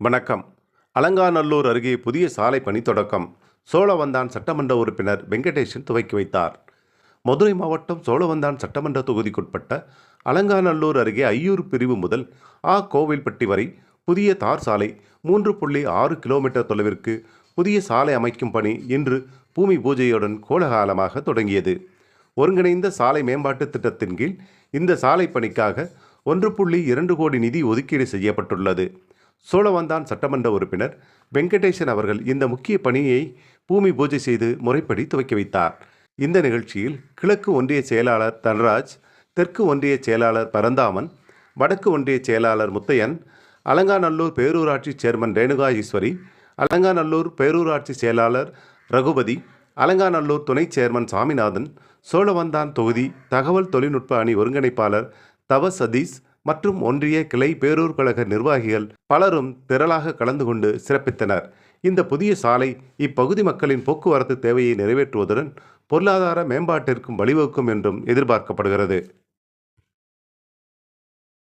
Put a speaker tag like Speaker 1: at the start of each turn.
Speaker 1: வணக்கம். அலங்காநல்லூர் அருகே புதிய சாலை பணி தொடக்கம். சோழவந்தான் சட்டமன்ற உறுப்பினர் வெங்கடேஷன் துவக்கி வைத்தார். மதுரை மாவட்டம் சோழவந்தான் சட்டமன்ற தொகுதிக்குட்பட்ட அலங்காநல்லூர் அருகே ஐயூர் பிரிவு முதல் ஆ கோவில்பட்டி வரை புதிய தார் சாலை மூன்று புள்ளி ஆறு கிலோமீட்டர் தொலைவிற்கு புதிய சாலை அமைக்கும் பணி இன்று பூமி பூஜையுடன் கோலகாலமாக தொடங்கியது. ஒருங்கிணைந்த சாலை மேம்பாட்டு திட்டத்தின் கீழ் இந்த சாலை பணிக்காக ஒன்று புள்ளி இரண்டு கோடி நிதி ஒதுக்கீடு செய்யப்பட்டுள்ளது. சோழவந்தான் சட்டமன்ற உறுப்பினர் வெங்கடேசன் அவர்கள் இந்த முக்கிய பணியை பூமி பூஜை செய்து முறைப்படி துவக்கி வைத்தார். இந்த நிகழ்ச்சியில் கிழக்கு ஒன்றிய செயலாளர் தன்ராஜ் தெற்கு ஒன்றிய செயலாளர் பரந்தாமன் வடக்கு ஒன்றிய செயலாளர் முத்தையன் அலங்காநல்லூர் பேரூராட்சி சேர்மன் ரேணுகா ஈஸ்வரி அலங்காநல்லூர் பேரூராட்சி செயலாளர் ரகுபதி அலங்காநல்லூர் துணை சேர்மன் சாமிநாதன் சோழவந்தான் தொகுதி தகவல் தொழில்நுட்ப அணி ஒருங்கிணைப்பாளர் தவ சதீஷ் மற்றும் ஒன்றிய கிளை பேரூர் கழக நிர்வாகிகள் பலரும் திரளாக கலந்து கொண்டு சிறப்பித்தனர். இந்த புதிய சாலை இப்பகுதி மக்களின் போக்குவரத்து தேவையை நிறைவேற்றுவதுடன் பொருளாதார மேம்பாட்டிற்கும் வழிவகுக்கும் என்றும் எதிர்பார்க்கப்படுகிறது.